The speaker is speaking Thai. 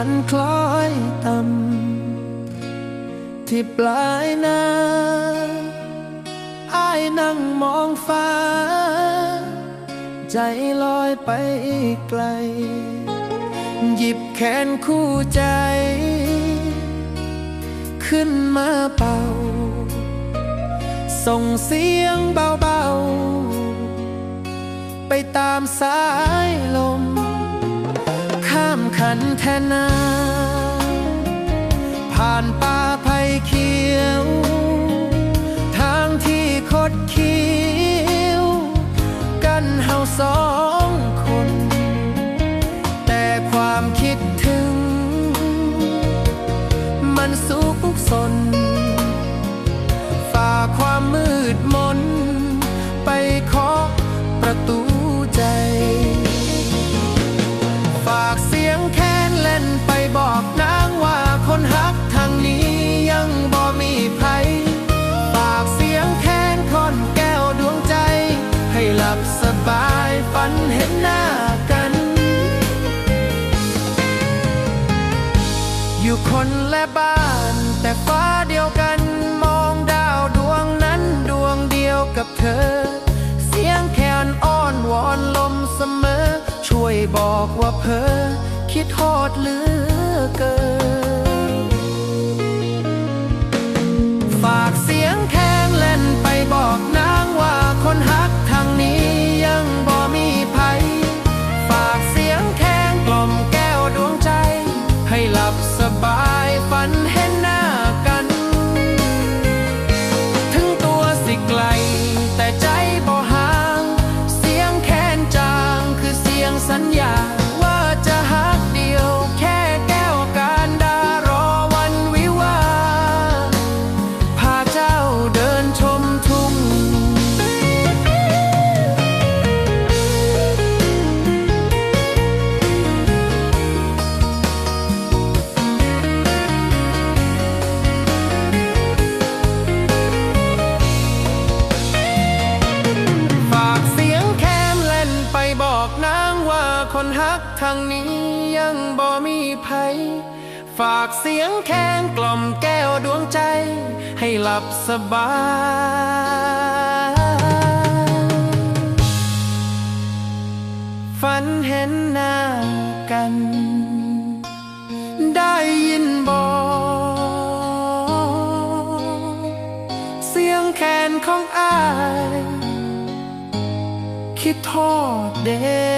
วันคล้อยต่ำที่ปลายนาอายนั่งมองฟ้า ใจลอยไปไกล หยิบแขนคู่ใจ ขึ้นมาเป่า ส่งเสียงเบาๆ ไปตามสายลม นั้นแค่นาผ่านไป ฝันเห็นหน้ากัน อยู่คนละบ้านแต่ฟ้าเดียวกันมองดาวดวงนั้นดวงเดียวกับเธอ เสียงแคนอ้อนวอนลมเสมอ ช่วยบอกว่าเพอคิดทอดเหลือเกิน บอกนางว่าคนฮักทางนี้ยังบ่มีภัย ฝากเสียงแคนกล่อมแก้วดวงใจ ให้หลับสบายฝันเห็นหน้ากัน ได้ยินบอกเสียงแคนของอาย คิดทอดเด้